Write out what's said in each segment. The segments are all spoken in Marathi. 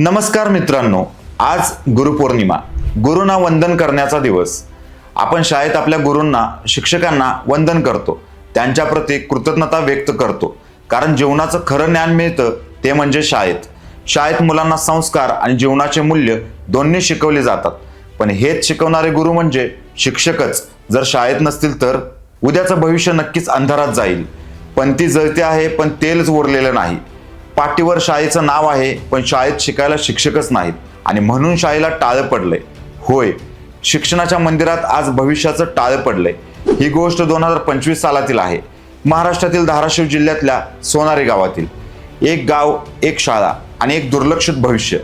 नमस्कार मित्रांनो आज गुरुपौर्णिमा. गुरुंना वंदन करण्याचा दिवस. आपण शाळेत आपल्या गुरूंना शिक्षकांना वंदन करतो. त्यांच्या प्रती कृतज्ञता व्यक्त करतो. कारण जीवनाचं खरं ज्ञान मिळतं ते म्हणजे शाळेत. शाळेत मुलांना संस्कार आणि जीवनाचे मूल्य दोन्ही शिकवले जातात. पण हेच शिकवणारे गुरु म्हणजे शिक्षकच. जर शाळेत नसतील तर उद्याचं भविष्य नक्कीच अंधारात जाईल. पण ती जळते आहे पण तेलच उरलेलं नाही. पाठीवर शाळेचं नाव आहे पण शाळेत शिकायला शिक्षकच नाहीत. आणि म्हणून शाळेला टाळं पडलंय. होय शिक्षणाच्या मंदिरात आज भविष्याचं टाळं पडलंय. ही गोष्ट दोन हजार पंचवीस सालातील आहे. महाराष्ट्रातील धाराशिव जिल्ह्यातल्या सोनारी गावातील. एक गाव एक शाळा आणि एक दुर्लक्षित भविष्य.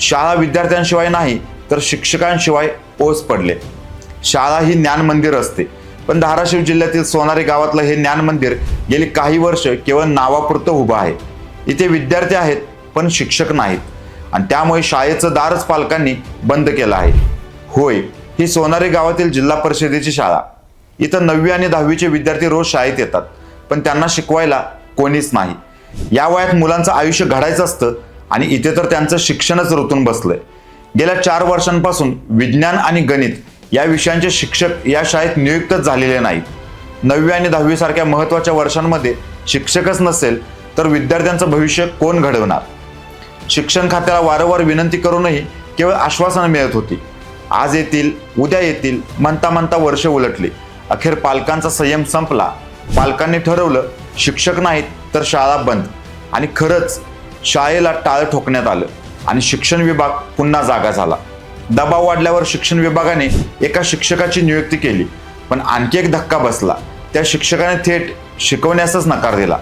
शाळा विद्यार्थ्यांशिवाय नाही तर शिक्षकांशिवाय ओस पडले. शाळा ही ज्ञान मंदिर असते. पण धाराशिव जिल्ह्यातील सोनारी गावातलं हे ज्ञान मंदिर गेली काही वर्ष केवळ नावापुरतं उभं आहे. इथे विद्यार्थी आहेत पण शिक्षक नाहीत. आणि त्यामुळे शाळेचं दारच पालकांनी बंद केलं आहे. होय ही सोनारी गावातील जिल्हा परिषदेची शाळा. इथं नववी आणि दहावीचे विद्यार्थी रोज शाळेत येतात पण त्यांना शिकवायला कोणीच नाही. या वयात मुलांचं आयुष्य घडायचं असतं आणि इथे तर त्यांचं शिक्षणच रुतून बसलंय. गेल्या चार वर्षांपासून विज्ञान आणि गणित या विषयांचे शिक्षक या शाळेत नियुक्तच झालेले नाहीत. नववी आणि दहावी सारख्या महत्त्वाच्या वर्षांमध्ये शिक्षकच नसेल तर विद्यार्थ्यांचं भविष्य कोण घडवणार? शिक्षण खात्याला वारंवार विनंती करूनही केवळ आश्वासनं मिळत होती. आज येतील उद्या येतील म्हणता म्हणता वर्ष उलटली. अखेर पालकांचा संयम संपला. पालकांनी ठरवलं शिक्षक नाहीत तर शाळा बंद. आणि खरंच शाळेला टाळ ठोकण्यात आलं आणि शिक्षण विभाग पुन्हा जागा झाला. दबाव वाढल्यावर शिक्षण विभागाने एका शिक्षकाची नियुक्ती केली. पण आणखी एक धक्का बसला. त्या शिक्षकाने थेट शिकवण्यासच नकार दिला.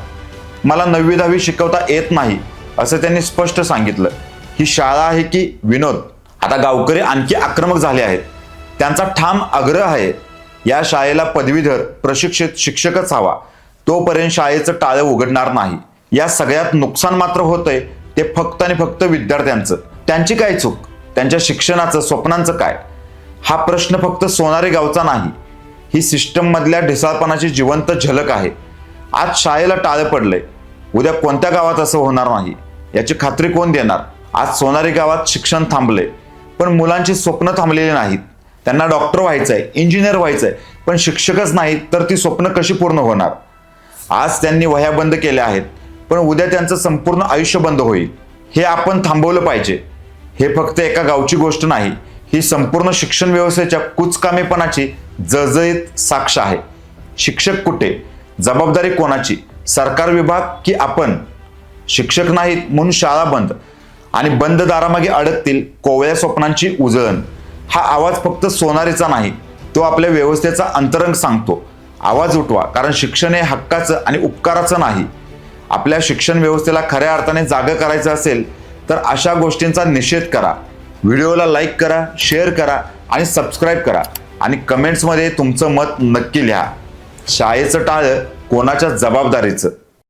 मला नववी दहावी शिकवता येत नाही असं त्यांनी स्पष्ट सांगितलं. ही शाळा आहे की विनोद? आता गावकरी आणखी आक्रमक झाले आहेत. त्यांचा ठाम आग्रह आहे या शाळेला पदवीधर प्रशिक्षित शिक्षकच हवा. तोपर्यंत शाळेचं टाळं उघडणार नाही. या सगळ्यात नुकसान मात्र होतंय ते फक्त आणि फक्त विद्यार्थ्यांचं. त्यांची काय चूक? त्यांच्या शिक्षणाचं स्वप्नांचं काय? हा प्रश्न फक्त सोनारी गावचा नाही. ही सिस्टममधल्या ढिसाळपणाची जिवंत झलक आहे. आज शाळेला टाळं पडलंय. उद्या कोणत्या गावात असं होणार नाही? याची खात्री कोण देणार? आज सोनारी गावात शिक्षण थांबले पण मुलांची स्वप्न थांबलेली नाहीत. त्यांना डॉक्टर व्हायचं आहे इंजिनियर व्हायचं आहे पण शिक्षकच नाहीत तर ती स्वप्न कशी पूर्ण होणार? आज त्यांनी वह्या बंद केल्या आहेत पण उद्या त्यांचं संपूर्ण आयुष्य बंद होईल. हे आपण थांबवलं पाहिजे. हे फक्त एका गावची गोष्ट नाही ही संपूर्ण शिक्षण व्यवस्थेच्या कुचकामेपणाची जळजळीत साक्ष आहे. शिक्षक कुठे? जबाबदारी कोणाची? सरकार विभाग की आपण? शिक्षक नाहीत म्हणून शाळा बंद आणि बंद दारामागे अडकतील कोवळ्या स्वप्नांची उजळण. हा आवाज फक्त सोनारीचा नाही तो आपल्या व्यवस्थेचा अंतरंग सांगतो. आवाज उठवा कारण शिक्षण हे हक्काचं आणि उपकाराचं नाही. आपल्या शिक्षण व्यवस्थेला खऱ्या अर्थाने जागं करायचं असेल तर अशा गोष्टींचा निषेध करा. व्हिडिओला लाईक करा शेअर करा आणि सबस्क्राईब करा. आणि कमेंट्समध्ये तुमचं मत नक्की लिहा. शाळेचं टाळं कोणाच्या जबाबदारीचं?